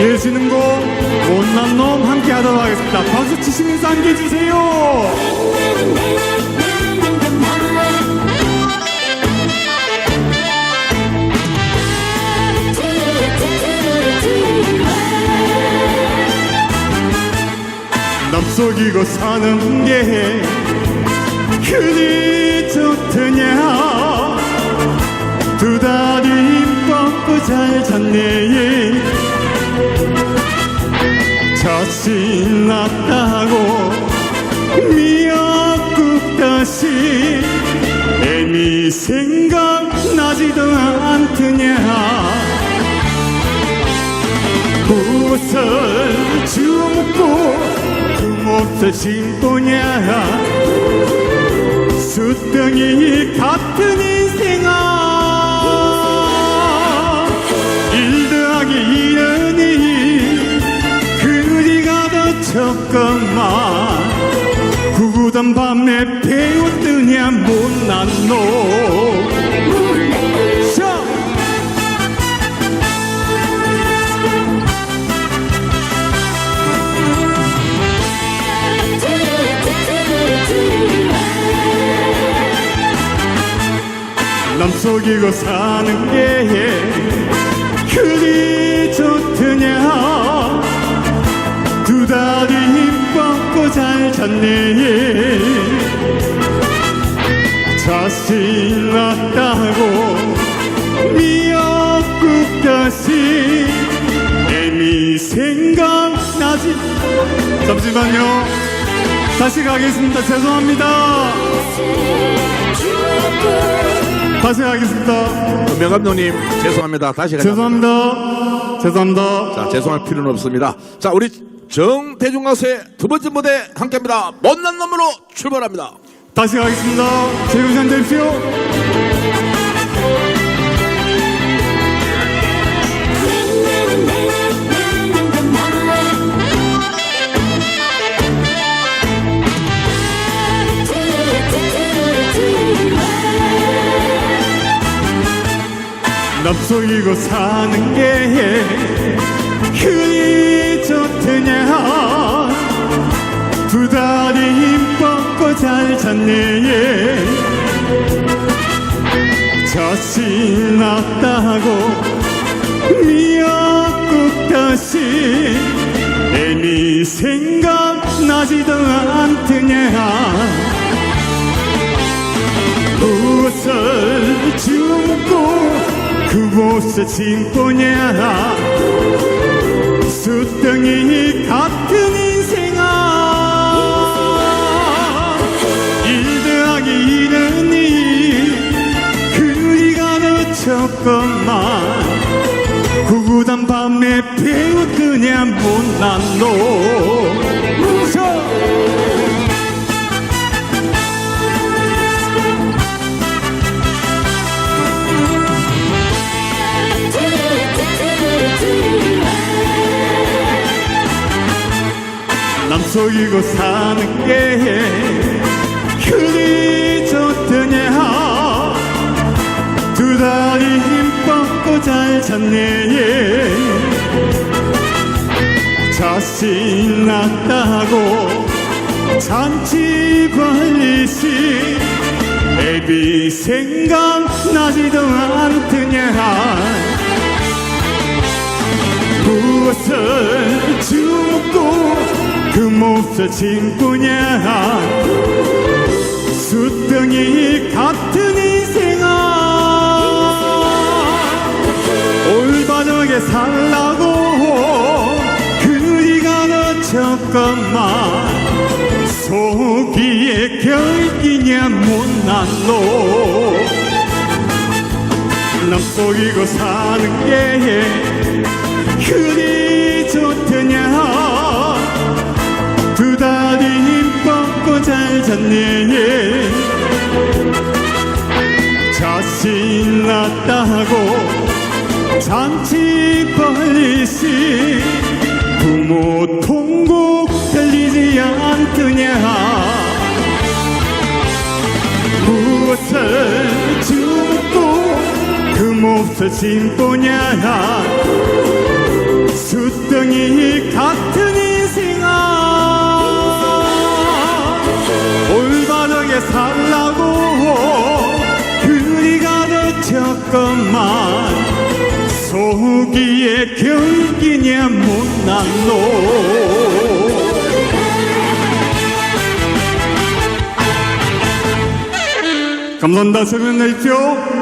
예지는 거 못난 놈 함께 하도록 하겠습니다. 박수 치시면서 함께 해주세요. 남속이고 사는 게 그리 좋더냐 두 다리 힘 뻗고 잘 잤네 자 신 났다고 미역국 다시 애미 생각나지도 않더냐. 옷을 줍고 금없어 신고냐. 수덩이 같은 인생아 쳤건만 구구단 밤에 배웠더냐 못난 놈 자! 남속이고 사는 게 그리 좋더냐 잤네 자신 났다고 미역국 다시 애미 생각나지? 잠시만요. 다시 가겠습니다. 죄송합니다. 다시 가겠습니다. 명 감독님 죄송합니다. 다시 가자. 죄송합니다. 죄송합니다. 자, 죄송할 필요는 없습니다. 자, 우리 정대중 가수의 두 번째 무대 함께합니다. 못난 놈으로 출발합니다. 다시 가겠습니다. 시간 되십시오. 남속이고 사는 게 그리 좋더냐 두 다리 힘 뻗고 잘 잤네 자신 났다고 미역국 다시 애미 생각나지도 않더냐. 옷을 줍고 그곳에 진보냐 수덩이 같은 인생아. 일 더하기 일은이 그리가 늦췄건만. 구구단 밤에 배웠더냐 못난 놈 남속이고 사는 게 그리 좋더냐? 두 다리 힘 뻗고 잘 잤네. 자신 났다고 잔치 벌리시 애비 생각나지도 않더냐? 무엇을 줍고 그 몹쓸 친구냐 수덩이 같은 인생아. 올바르게 살라고 그리가 늦췄건만 속이에 결기냐 못난 놈 남속이고 사는 게 그리 좋더냐 뻗고 잘 잤네. 자신 났다고 잔치 벌리시 부모 통곡 들리지 않더냐. 무엇을 줍고 그 진보냐. 수도 같은 인 경기냐 못난 놈 감사합니다. 설명 내십시오.